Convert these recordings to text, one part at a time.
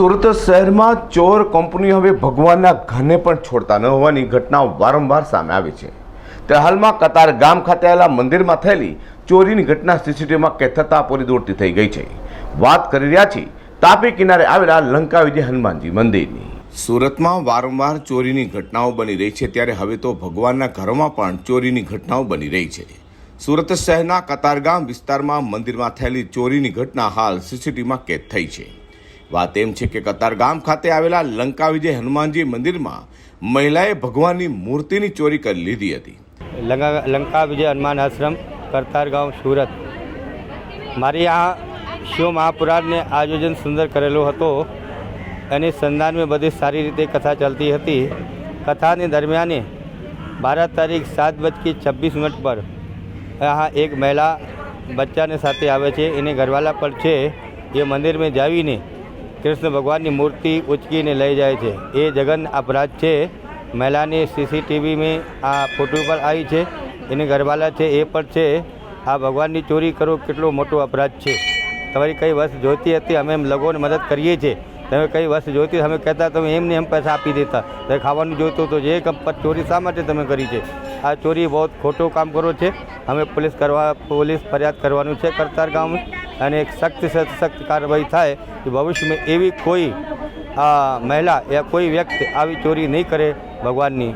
સુરત શહેરમાં ચોર કંપની હવે ભગવાનના ઘરને પણ છોડતા ન હોવાની ઘટનાઓ વારંવાર સામે આવી છે. ત્યારે હાલમાં કતાર ગામ ખાતે આવેલા મંદિરમાં થયેલી ચોરીની ઘટના સીસીટીવીમાં કેદ થતાં પૂરી દોડતી થઈ ગઈ છે. વાત કરી રહ્યા છીએ તાપી કિનારે આવેલા લંકા વિજય હનુમાનજી મંદિરની. સુરતમાં વારંવાર ચોરીની ઘટનાઓ બની રહી છે ત્યારે હવે તો ભગવાનના ઘરોમાં પણ ચોરીની ઘટનાઓ બની રહી છે. સુરત શહેરના કતારગામ વિસ્તારમાં મંદિરમાં થયેલી ચોરીની ઘટના હાલ સીસીટીવીમાં કેદ થઈ છે. વાત એમ છે કે કતારગામ ખાતે આવેલા લંકા વિજય હનુમાનજી મંદિરમાં મહિલાએ ભગવાનની મૂર્તિની ચોરી કરી લીધી હતી. લંકા વિજય હનુમાન આશ્રમ કરતારગામ સુરત. મારી આ શિવ મહાપુરાણને આયોજન સુંદર કરેલું હતું. અને સંધાન મેં બધી સારી રીતે કથા ચાલતી હતી. કથાની દરમિયાને બાર તારીખ સાત બજકી છવ્વીસ મિનિટ પર આ એક મહિલા બચ્ચાને સાથે આવે છે. એને ઘરવાલા પર છે. એ મંદિરમાં જાવીને કૃષ્ણ ભગવાનની મૂર્તિ ઉચકીને લઈ જાય છે. એ જગન અપરાધ છે. મહિલાની સીસીટીવીમાં આ ફોટો પર આવી છે. એની ઘરવાલા છે, એ પણ છે. આ ભગવાનની ચોરી કરો કેટલો મોટો અપરાધ છે. તમારી કઈ વસ્તુ જોઈતી હતી, અમે એમ લોકોને મદદ કરીએ છીએ. તમે કઈ વસ્તુ જોઈતી અમે કહેતા તમે એમને એમ પૈસા આપી દેતા. તમે ખાવાનું જોઈતું તો જે ચોરી શા માટે તમે કરી છે? આ ચોરી બહુ ખોટું કામ કરો છે. અમે પોલીસ કરવા, પોલીસ ફરિયાદ કરવાનું છે કરતાર ગામમાં. અને એક સખ્ત સખ્ત કાર્યવાહી થાય કે ભવિષ્યમાં એવી કોઈ મહિલા યા કોઈ વ્યક્તિ આવી ચોરી નહીં કરે ભગવાનની.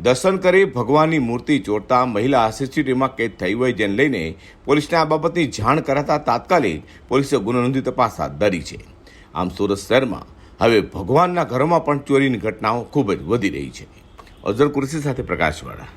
દર્શન કરી ભગવાનની મૂર્તિ ચોરતા મહિલા સીસીટીવીમાં કેદ થઈ હોય જેને લઈને પોલીસને આ બાબતની જાણ કરાતા તાત્કાલિક પોલીસે ગુનો નોંધી તપાસ હાથ ધરી છે. આમ સુરત શહેરમાં હવે ભગવાનના ઘરોમાં પણ ચોરીની ઘટનાઓ ખૂબ જ વધી રહી છે. અઝર કુરશી સાથે પ્રકાશવાળા.